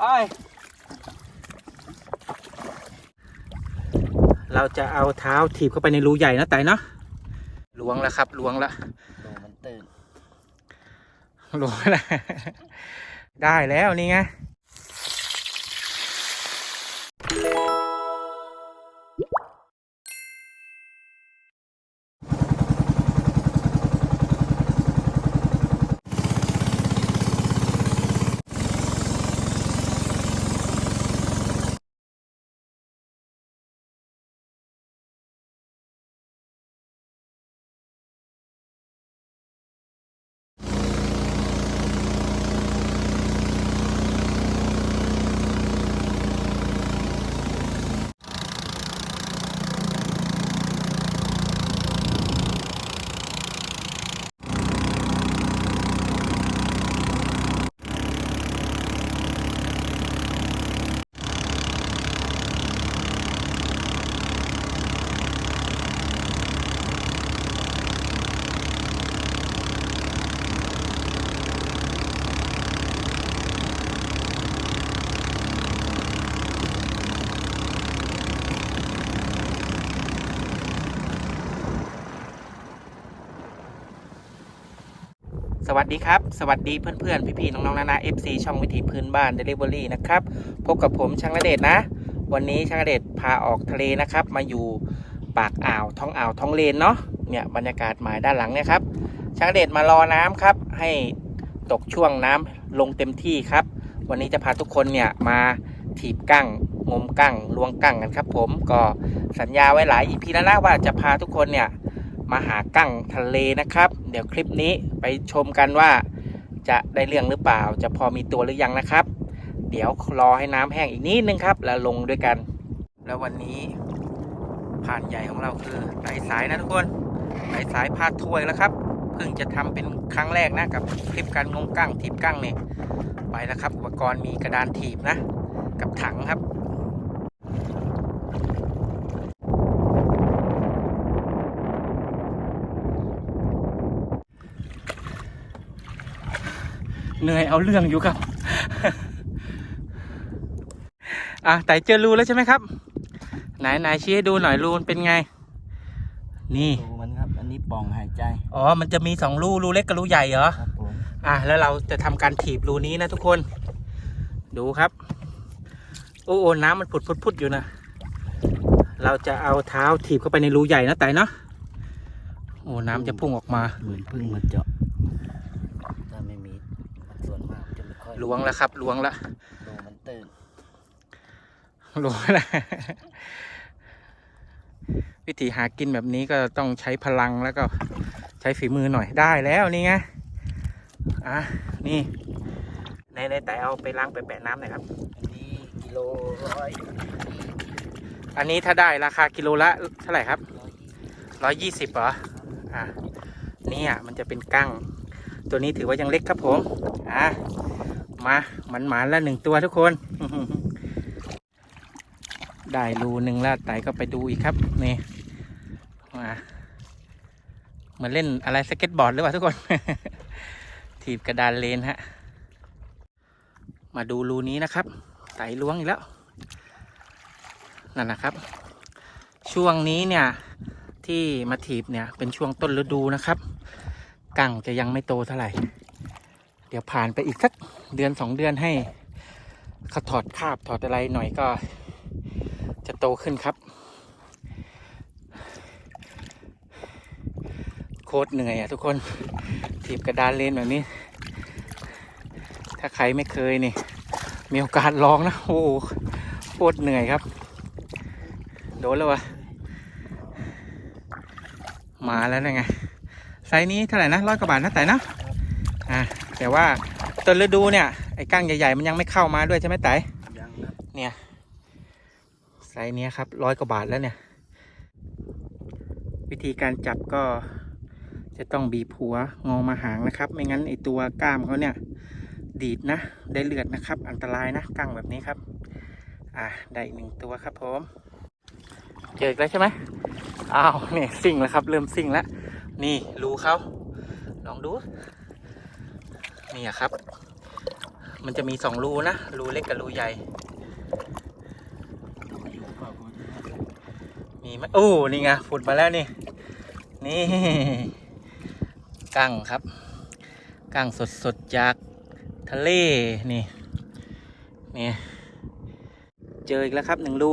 ไป เราจะเอาเท้าถีบเข้าไปในรูใหญ่นะไต่เนาะล้วงแล้วครับล้วงแล้วดูมันตื่นล้วงแล้วได้แล้วนี่ไง สวัสดีครับ สวัสดีเพื่อนๆ พี่ๆ น้องๆ นานา FC ช่องวิถีพื้นบ้าน Delivery นะครับ พบกับผมช่างระเดชนะ วันนี้ช่างระเดชพาออกทะเลนะครับ มาอยู่ปากอ่าวท้องอ่าวท้องเลนเนาะ เนี่ยบรรยากาศหมายด้านหลังเนี่ยครับ ช่างระเดชมารอน้ำครับ ให้ตกช่วงน้ำลงเต็มที่ครับ วันนี้จะพาทุกคนเนี่ยมาถีบกั้งงมกั้งลวงกั้งกันครับ ผม ก็สัญญาไว้หลาย EP แล้วนะว่าจะพาทุกคนเนี่ย มาหากั้งทะเลนะครับ เดี๋ยวคลิปนี้ไปชมกันว่าจะได้เรื่องหรือเปล่า จะพอมีตัวหรือยังนะครับ เดี๋ยวรอให้น้ำแห้งอีกนิดนึงครับ แล้วลงด้วยกัน แล้ววันนี้ผ่านใหญ่ของเราคือไต่สายนะทุกคนไต่สายพาถ้วยแล้วครับเพิ่งจะทำเป็นครั้งแรกนะกับคลิปการงมกั้งถีบกั้งเนี่ยไปแล้วครับ อุปกรณ์มีกระดานถีบนะ กับถังครับ เหนื่อยเอาเรื่องอยู่ครับ อะแต่เจอรูแล้วใช่ไหมครับ ไหนไหนชี้ให้ดูหน่อยรูมันเป็นไง นี่ดูมันครับ อันนี้ปล่องหายใจ อ๋อ มันจะมีสองรูรูเล็กกับรูใหญ่เหรอ ครับผมอะแล้วเราจะทำการถีบรูนี้นะทุกคน ดูครับ โอ้โอ้น้ำมันผุดพุดพุดอยู่นะ เราจะเอาเท้าถีบเข้าไปในรูใหญ่นะไต่เนาะ โอ้น้ำจะพุ่งออกมา เหมือนพึ่งมาเจาะ ถ้าไม่มีมันส่วนมากจะไม่ค่อย ล้วงแล้วครับล้วงแล้วดูมันตื่นรู้นะวิธีหากินแบบนี้ก็ต้องใช้พลังแล้วก็ใช้ฝีมือหน่อยได้แล้วนี่ไงอะนี่ในในแต่เอาไปล้างไปแปะน้ำหน่อยครับ อันนี้กิโลร้อยอันนี้ถ้าได้ราคากิโลละเท่าไหร่ครับร้อยยี่ร้อยยี่สิบเหรออะเนี่ยมันจะเป็นกั้ง ตัวนี้ถือว่ายังเล็กครับผม อะ มาหมันหมานๆแล้วหนึ่งตัวทุกคน ได้รูหนึ่งแล้วไต่ก็ไปดูอีกครับนี่มาเหมือนเล่นอะไรสเก็ตบอร์ดหรือเปล่าทุกคน ถีบกระดานเลนฮะ มาดูรูนี้นะครับ ไต่ล้วงอีกแล้วนั่นนะครับ ช่วงนี้เนี่ยที่มาถีบเนี่ยเป็นช่วงต้นฤดูนะครับ กั้งจะยังไม่โตเท่าไหร่ เดี๋ยวผ่านไปอีกสัก เดือนสองเดือนให้เขาถอดคราบถอดอะไรหน่อยก็จะโตขึ้นครับ โคตรเหนื่อยอะทุกคนถีบกระดานเลนแบบนี้ ถ้าใครไม่เคยนี่ มีโอกาสลองนะ โอ้โหโคตรเหนื่อยครับ โดนแล้ววะมาแล้วนะไงไซส์นี้เท่าไหร่นะร้อยกว่าบาทนะแต่นะอ่าแต่ว่า ต้นฤดูเนี่ยไอ้ก้างใหญ่ๆมันยังไม่เข้ามาด้วยใช่ไหมไต่ยังครับเนี่ยไซส์เนี้ยครับร้อยกว่าบาทแล้วเนี่ย วิธีการจับก็จะต้องบีบหัวงอมาหางนะครับ ไม่งั้นไอตัวกล้ามเขาเนี่ย ดีดนะ ได้เลือดนะครับ อันตรายนะกั้งแบบนี้ครับ อ่าได้อีกหนึ่งตัวครับผมเจออีกแล้วใช่ไหมอ้าวเนี่ยซิ่งแล้วครับ เริ่มซิ่งแล้วนี่รูเขาลองดู นี่ครับ มันจะมีสองรูนะ รูเล็กกับรูใหญ่อยู่เปล่าก็ไม่รู้มีไหมโอ้นี่ไงฝุดมาแล้วนี่ นี่กั้งครับกั้งสดๆจากทะเลนี่นี่เจออีกแล้วครับหนึ่งรู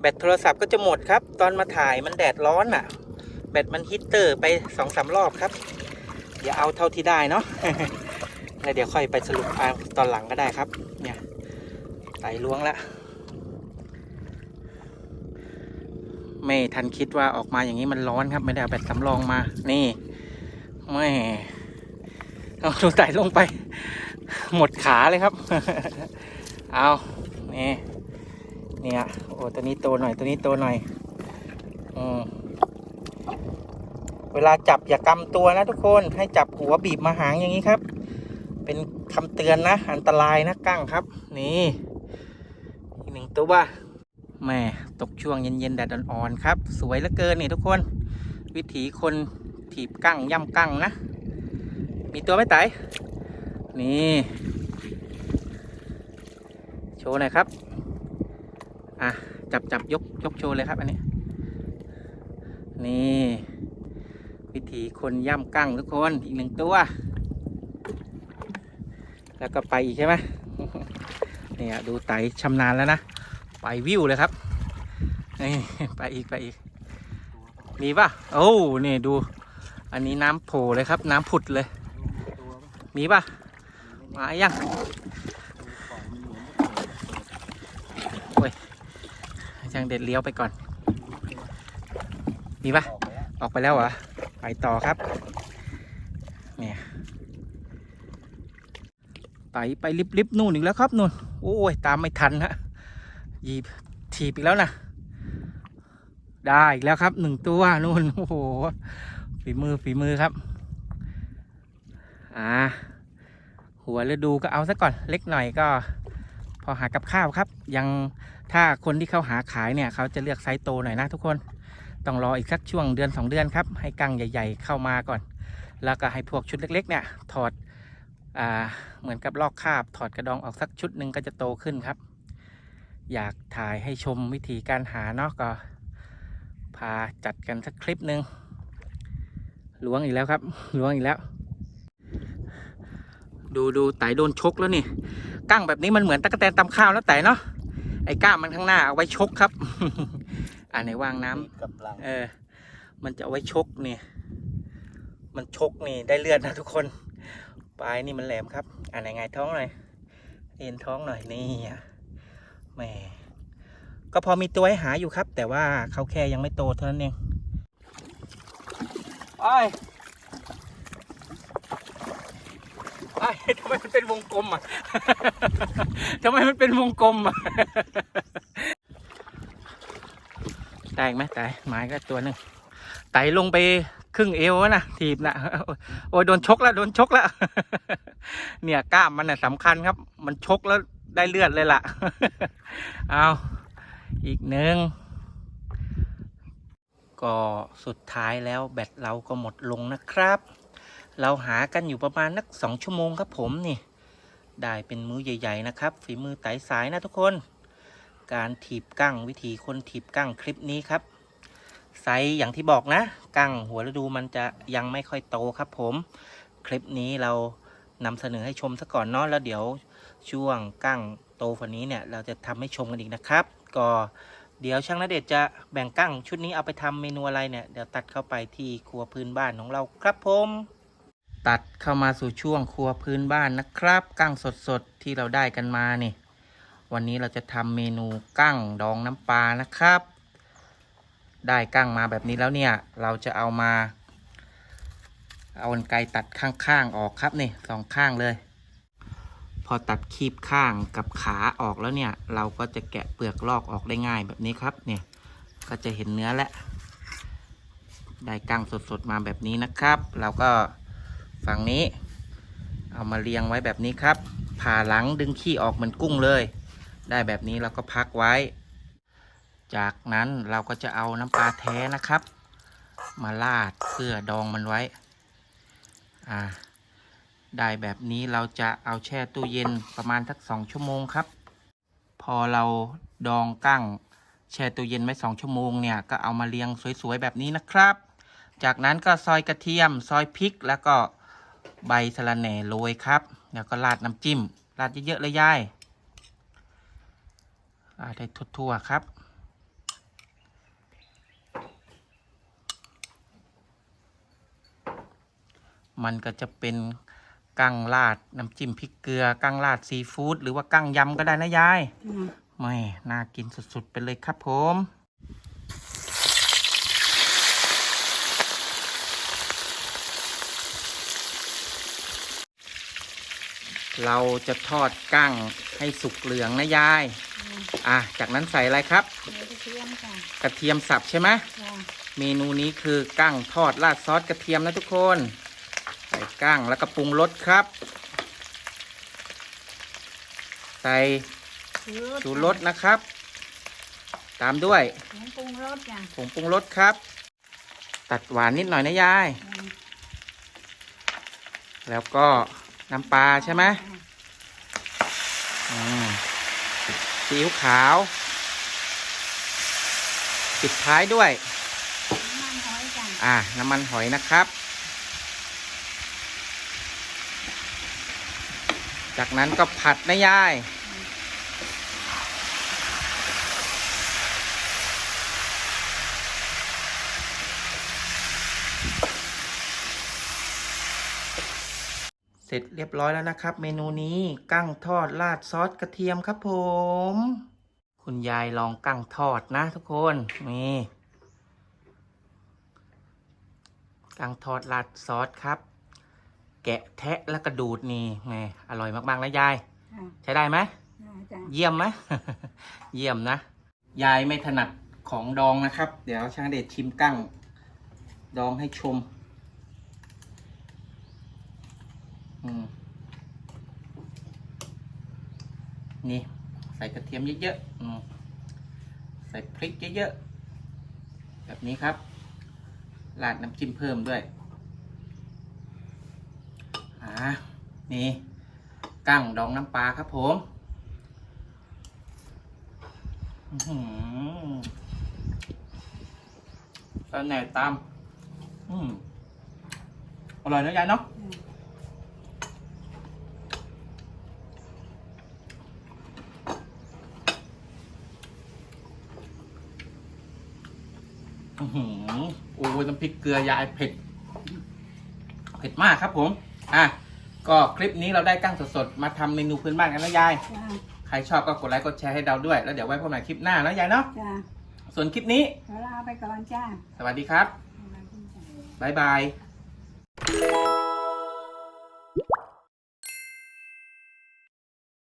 แบตโทรศัพท์ก็จะหมดครับ ตอนมาถ่ายมันแดดร้อนอะ แบตมันฮิตเตอร์ไปสองสามรอบครับ อย่าเอาเท่าที่ได้เนาะ แล้วเดี๋ยวค่อยไปสรุปเอาตอนหลังก็ได้ครับ เนี่ยไต่ล้วงละไม่ทันคิดว่าออกมาอย่างนี้มันร้อนครับ ไม่ได้เอาแบตสำรองมา นี่ไม่เอาดูไต่ลงไป หมดขาเลยครับ เอานี่เนี่ยโอ้ตัวนี้โตหน่อยตัวนี้โตหน่อยอืมเวลาจับอย่ากำตัวนะทุกคนให้จับหัวบีบมาหางอย่างนี้ครับ คำเตือนนะ อันตรายนะกั้งครับ นี่อีกหนึ่งตัวแม่ตกช่วงเย็นๆแดดอ่อนๆครับ สวยเหลือเกินนี่ทุกคน วิถีคนถีบกั้งย่ำกั้งนะ มีตัวไหมไตนี่ โชว์หน่อยครับ อะ จับจับยกยกโชว์เลยครับอันนี้ นี่ วิถีคนย่ำกั้งทุกคนอีกหนึ่งตัว แล้วก็ไปอีกใช่ไหมเนี่ยดูไตชำนาญแล้วนะ ไปวิวเลยครับนี่ไปอีกไปอีก มีป่ะโอ้นี่ดู อันนี้น้ำโผล่เลยครับ น้ำผุดเลย มีป่ะ มายังดูของมันเหมือนช่างเด็ดเลี้ยวไปก่อน มีป่ะ ออกไปแล้วเหรอ ไปต่อครับ เนี่ย ไปไปลิบๆนู่นอีกแล้วครับนู่นโอ้ยตามไม่ทันฮะหยีบถีบอีกแล้วนะได้อีกแล้วครับหนึ่งตัวนู่นโอ้โหฝีมือฝีมือครับ อ่า หัวฤดูก็เอาซะก่อนเล็กหน่อยก็ พอหากับข้าวครับ ยังถ้าคนที่เขาหาขายเนี่ย เขาจะเลือกไซส์โตหน่อยนะทุกคนต้องรออีกสักช่วงเดือน 2 เดือนครับ ให้กังใหญ่ ๆ เข้ามาก่อน แล้วก็ให้พวกชุดเล็ก ๆ เนี่ย ถอด เหมือนกับลอกคราบถอดกระดองออกสักชุดหนึ่งก็จะโตขึ้นครับ อยากถ่ายให้ชมวิธีการหาเนาะก็ พาจัดกันสักคลิปหนึ่งล้วงอีกแล้วครับล้วงอีกแล้ว ดูดูไต่โดนชกแล้วนี่กั้งแบบนี้มันเหมือนตะกแตนตำข้าวแล้วไต่เนาะไอ้ก้ามมันข้างหน้าเอาไว้ชกครับ อ่าไหนวางน้ำมีกับหลังเออ มันจะเอาไว้ชกนี่ มันชกนี่ได้เลือดนะทุกคนป ลายนี่มันแหลมครับ อ่าไหนไงท้องหน่อยเอ็นท้องหน่อยนี่อะแหมก็พอมีตัวให้หาอยู่ครับ แต่ว่าเขาแค่ยังไม่โตเท่านั้นเองไอไอทำไมมันเป็นวงกลมอะทำไมมันเป็นวงกลมอะได้ไหมไต่ไม้ก็ตัวหนึ่งไต่ลงไป ครึ่งเอวนะถีบนะโอ้ยโดนชกแล้วโดนชกแล้ว เนี่ยกล้ามมันน่ะสำคัญครับ มันชกแล้วได้เลือดเลยล่ะ เอาอีกหนึ่งก็สุดท้ายแล้วแบตเราก็หมดลงนะครับ เราหากันอยู่ประมาณนักสองชั่วโมงครับผมนี่ ได้เป็นมือใหญ่ ๆ นะครับ ฝีมือไต่สายนะทุกคน การถีบกั้งวิธีคนถีบกั้งคลิปนี้ครับ ไซส์อย่างที่บอกนะ กั้งหัวฤดูมันจะยังไม่ค่อยโตครับผม คลิปนี้เรานำเสนอให้ชมซะก่อนเนาะแล้วเดี๋ยวช่วงกั้งโตฝันนี้เนี่ยเราจะทำให้ชมกันอีกนะครับ ก็เดี๋ยวช่างนเดชจะแบ่งกั้งชุดนี้เอาไปทำเมนูอะไรเนี่ยเดี๋ยวตัดเข้าไปที่ครัวพื้นบ้านของเราครับผมตัดเข้ามาสู่ช่วงครัวพื้นบ้านนะครับ กั้งสดๆที่เราได้กันมานี่วันนี้เราจะทำเมนูกั้งดองน้ำปลานะครับ ได้กั้งมาแบบนี้แล้วเนี่ย เราจะเอามา เอากรรไกรตัดข้างๆออกครับนี่สองข้างเลย พอตัดคีบข้างกับขาออกแล้วเนี่ย เราก็จะแกะเปลือกลอกออกได้ง่ายแบบนี้ครับเนี่ยก็จะเห็นเนื้อแล้วได้กั้งสดๆมาแบบนี้นะครับ เราก็ฝั่งนี้ เอามาเรียงไว้แบบนี้ครับผ่าหลังดึงขี้ออกเหมือนกุ้งเลย ได้แบบนี้เราก็พักไว้ จากนั้นเราก็จะเอาน้ำปลาแท้นะครับ มาราดเพื่อดองมันไว้ อ่า ได้แบบนี้เราจะเอาแช่ตู้เย็นประมาณสักสองชั่วโมงครับ พอเราดองกั้งแช่ตู้เย็นไว้สองชั่วโมงเนี่ยก็เอามาเรียงสวยๆแบบนี้นะครับ จากนั้นก็ซอยกระเทียม ซอยพริกแล้วก็ใบสะระแหน่โรยครับ แล้วก็ราดน้ำจิ้มราดเยอะๆเลยยายราดให้ทั่วๆครับ มันก็จะเป็นกั้งราดน้ำจิ้มพริกเกลือกั้งราดซีฟู้ดหรือว่ากั้งยำก็ได้นะยายอืมไม่น่ากินสุดๆไปเลยครับผมเราจะทอดกั้งให้สุกเหลืองนะยาย อะ จากนั้นใส่อะไรครับเดี๋ยวจะเตรียมค่ะ กระเทียมสับใช่ไหมจ้ะเมนูนี้คือกั้งทอดราดซอสกระเทียมนะทุกคนใส่ กั้งแล้วก็ปรุงรสครับ ใส่ชูรสนะครับ ตามด้วยผงปรุงรสจ้ะผงปรุงรสครับ ตัดหวานนิดหน่อยนะยาย แล้วก็น้ำปลาใช่ไหมอืมซีอิ๊วขาว ปิดท้ายด้วย น้ำมันหอยจ้ะอ่า น้ำมันหอยนะครับ จากนั้นก็ผัดนะยาย เสร็จเรียบร้อยแล้วนะครับ เมนูนี้กั้งทอดราดซอสกระเทียมครับผม คุณยายลองกั้งทอดนะทุกคนนี่กั้งทอดราดซอสครับ แกะแทะแล้วก็ดูดนี่แหมอร่อยมากๆนะยาย ค่ะใช้ได้ไหม ได้จ้ะเยี่ยมไหม เยี่ยมนะ ยายไม่ถนัดของดองนะครับ เดี๋ยวช่างเดชชิมกั้ง ดองให้ชม อืม นี่ ใส่กระเทียมเยอะๆอืมใส่พริกเยอะๆ แบบนี้ครับ ราดน้ำจิ้มเพิ่มด้วยานี่กั้งดองน้ำปลาครับผมหือตอนไหนตามอืมอร่อยนะยายเนาะอือหือโอ้ยน้ำพริกเกลือยายเผ็ด เผ็ดมากครับผม อะ ก็คลิปนี้เราได้กั้งสดๆมาทำเมนูพื้นบ้านกันนะยาย จ้ะใครชอบก็กดไลค์กดแชร์ให้เราด้วย แล้วเดี๋ยวไว้พบกันใหม่คลิปหน้านะยายเนาะ จ้ะส่วนคลิปนี้ เดี๋ยวลาไปก่อนจ้าสวัสดีครับ บ๊ายบาย